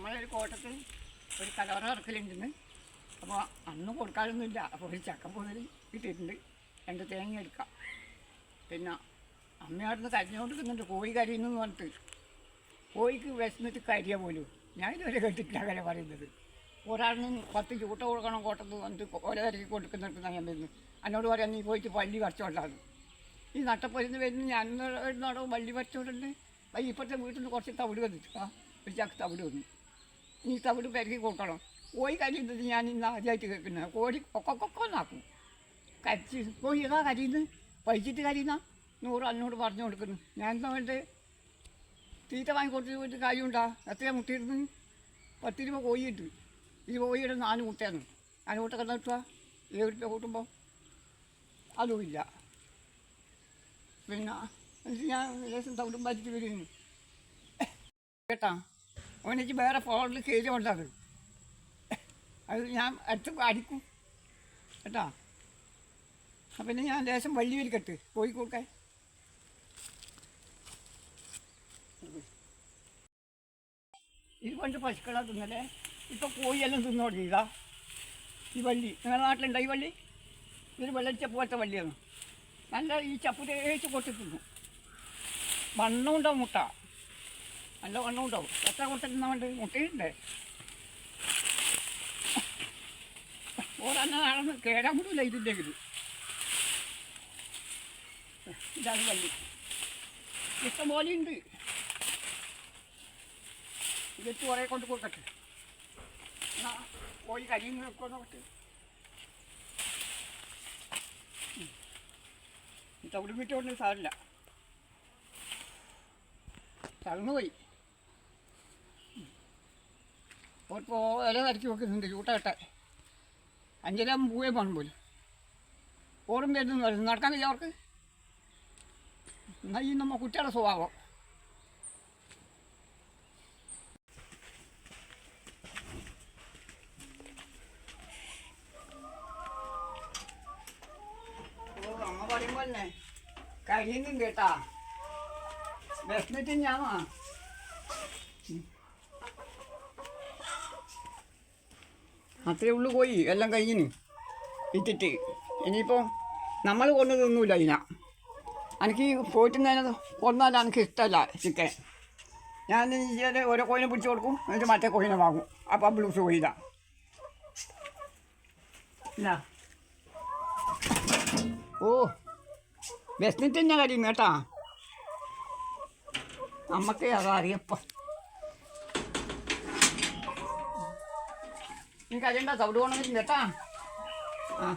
നമ്മളൊരു കോട്ടത്ത് ഒരു കലവറ ഇറക്കലുണ്ടെന്ന്. അപ്പോൾ അന്ന് കൊടുക്കാനൊന്നുമില്ല. അപ്പോൾ ഒരു ചക്കപ്പൊതിൽ ഇട്ടിട്ടുണ്ട്. രണ്ട് തേങ്ങ എടുക്കാം. പിന്നെ അമ്മയോടന്ന് കരഞ്ഞുകൊണ്ടിരിക്കുന്നുണ്ട് കോഴി കരിയുന്നു പറഞ്ഞിട്ട് കോഴിക്ക് വിശന്നിട്ട് കരിയ പോലും. ഞാൻ ഇതുവരെ കേട്ടിട്ടില്ല അങ്ങനെ പറയുന്നത്. ഒരാളിന് പത്ത് ചൂട്ട കൊടുക്കണം കോട്ടത്ത് വന്നിട്ട് ഓല കരക്കി കൊടുക്കുന്നിടത്ത് ഞാൻ വരുന്നു എന്നോട് പറയാം നീ പോയിട്ട് വള്ളി വരച്ചോണ്ടാണ് ഈ നട്ടപ്പൊരുന്ന് വരുന്ന ഞാൻ നടവും വള്ളി വരച്ചോണ്ടല്ലേ വൈ ഇപ്പോഴത്തെ വീട്ടിൽ നിന്ന് കുറച്ച് തവിട് വന്നിട്ട് ആ ഒരു ചക്ക് തവിട് വന്നു. ഈ തവിട് പെരക്കി കൊടുക്കണം. കോഴി കരിയുന്നത് ഞാൻ ഇന്ന് ആദ്യമായിട്ട് കേൾക്കുന്നത്. കോഴി കൊക്കൊക്കൊന്നാക്കും കരിച്ച് കോഴി ഏതാ കരിയുന്നത് പഴിച്ചിട്ട് കരിയുന്ന. നൂറ് അന്നോട് പറഞ്ഞു കൊടുക്കുന്നു. ഞാൻ എന്താ വേണ്ടത് തീറ്റ വാങ്ങി കൊടുത്ത് പോയിട്ട് കാര്യമുണ്ടാ? എത്രയാ മുട്ടിയിരുന്നു? പത്ത് രൂപ കോഴി ഇട്ടു ഈ കോഴിയുടെ നാല് മുട്ടയാണ്. നാല് മുട്ട കിടന്നു കിട്ടുക? ഏഴ് രൂപ കൂട്ടുമ്പോൾ അതുമില്ല പിന്നെ ഞാൻ ലേശം തവിടും പറ്റിച്ച് വരുന്നു കേട്ടാ? അവനെനിക്ക് വേറെ ഫോണിൽ കയറി ഉണ്ടത് അത് ഞാൻ അടുത്ത് അടിക്കും. കേട്ടാ? അപ്പം പിന്നെ ഞാൻ ലേശം വള്ളി വരിക്കട്ട്. പോയി കൊടുക്കാൻ ഇത് കൊണ്ട് പശുക്കളാണ് തിന്നല്ലേ ഇപ്പം കോഴിയെല്ലാം തിന്നു ഇതാ ഈ വള്ളി. നിങ്ങളുടെ നാട്ടിലുണ്ടോ ഈ വള്ളി? ഇതൊരു വെള്ളരിച്ച പോലത്തെ വള്ളിയാണ്. നല്ല ഈ ചപ്പ് തേച്ച് കൊട്ടി തിന്നു. വണ്ണം ഉണ്ടാവും മുട്ട? നല്ല വണ്ണം ഉണ്ടാവും എത്ര മുട്ട വേണ്ട? മുട്ടയുണ്ട്. ഓരോ നടന്ന് കേടാൻ കൂടില്ല ഇതിന്റെ ഇത് ഇതാണ് വള്ളി ഇഷ്ടം പോലെ ഉണ്ട്. ഇതിട്ട് കുറേ കൊണ്ട് കൊടുക്കട്ടെ. പോയി കരിയും വെക്കോ നോക്കട്ടെ. തവിട് സാറില്ല കൊണ്ട് തളർന്നു പോയി ഇപ്പോൾ ഇല നരക്കി വെക്കുന്നുണ്ട് ചൂട്ടകട്ടെ അഞ്ചരാം പൂവേ പോകണം പോലും. ഓടും വരുന്നു നടക്കാൻ കഴിയും അവർക്ക്. എന്നാൽ നമ്മ കുട്ടികളുടെ സ്വഭാവം. അമ്മ പറയുമ്പോൾ തന്നെ കഴിയുന്നും കേട്ടാ. വിശന്നിട്ട് ഞാനാ അത്രേ ഉള്ളു പോയി. എല്ലാം കഴിഞ്ഞിന് ഇട്ടിട്ട്. ഇനിയിപ്പോൾ നമ്മൾ കൊണ്ടു തിന്നൂല ഇതിന എനിക്ക് പോയിട്ടുന്നതിനെ കൊന്നാൽ എനിക്ക് ഇഷ്ടമല്ല ചിക്കൻ. ഞാൻ ഇതിലെ ഓരോ കോയിനെ പിടിച്ച് കൊടുക്കും. എന്നിട്ട് മറ്റേ കോയിനെ വാങ്ങും. അപ്പം ബ്ലൂസ് കോയില ഇല്ല ഓ വിശന്നിട്ട് കാര്യം കേട്ടാ. നമുക്ക് അതറിയപ്പ നീ കഴിയണ്ട തവിട് പോകണമെങ്കിൽ കേട്ടാ ആ.